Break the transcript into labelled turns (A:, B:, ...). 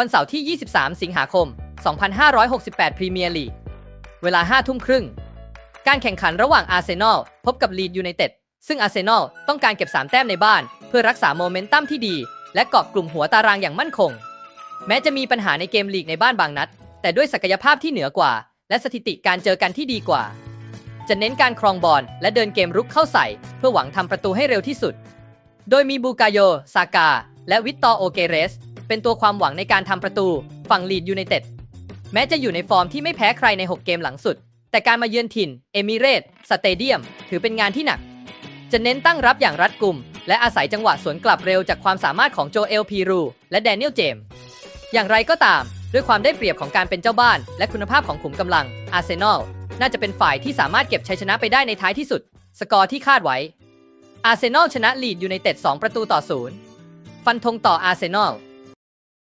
A: วันเสาร์ที่ 23 สิงหาคม 2568 พรีเมียร์ลีก เวลา 5 ทุ่มครึ่ง การแข่งขันระหว่างอาร์เซนอลพบกับลีดยูไนเต็ด ซึ่งอาร์เซนอลต้องการเก็บ 3 แต้มในบ้าน เพื่อรักษาโมเมนตัมที่ดี และเกาะกลุ่มหัวตารางอย่างมั่นคง แม้จะมีปัญหาในเกมลีกในบ้านบางนัด แต่ด้วยศักยภาพที่เหนือกว่า และสถิติการเจอกันที่ดีกว่า จะเน้นการครองบอลและเดินเกมรุกเข้าใส่ เพื่อหวังทำประตูให้เร็วที่สุด โดยมีบูกาโย ซากา และวิตตอโอเกเรส เป็นตัวความหวังในการทำประตูฝั่งลีดยูไนเต็ดแม้จะอยู่ในฟอร์มที่ไม่แพ้ใครใน 6 เกมหลังสุด แต่การมาเยือนถิ่น เอมิเรตสเตเดียม ถือเป็นงานที่หนัก จะเน้นตั้งรับอย่างรัดกุม และอาศัยจังหวะสวนกลับเร็วจากความสามารถของโจเอลพีรู และแดเนียลเจมส์อย่างไรก็ตาม ด้วยความได้เปรียบของการเป็นเจ้าบ้าน และคุณภาพของขุมกำลังอาร์เซนอลน่าจะเป็นฝ่ายที่สามารถเก็บชัยชนะไปได้ในท้ายที่สุด สกอร์ที่คาดไว้ อาร์เซนอลชนะลีดยูไนเต็ด2ประตูต่อศูนย์ฟันธงต่ออาร์เซนอล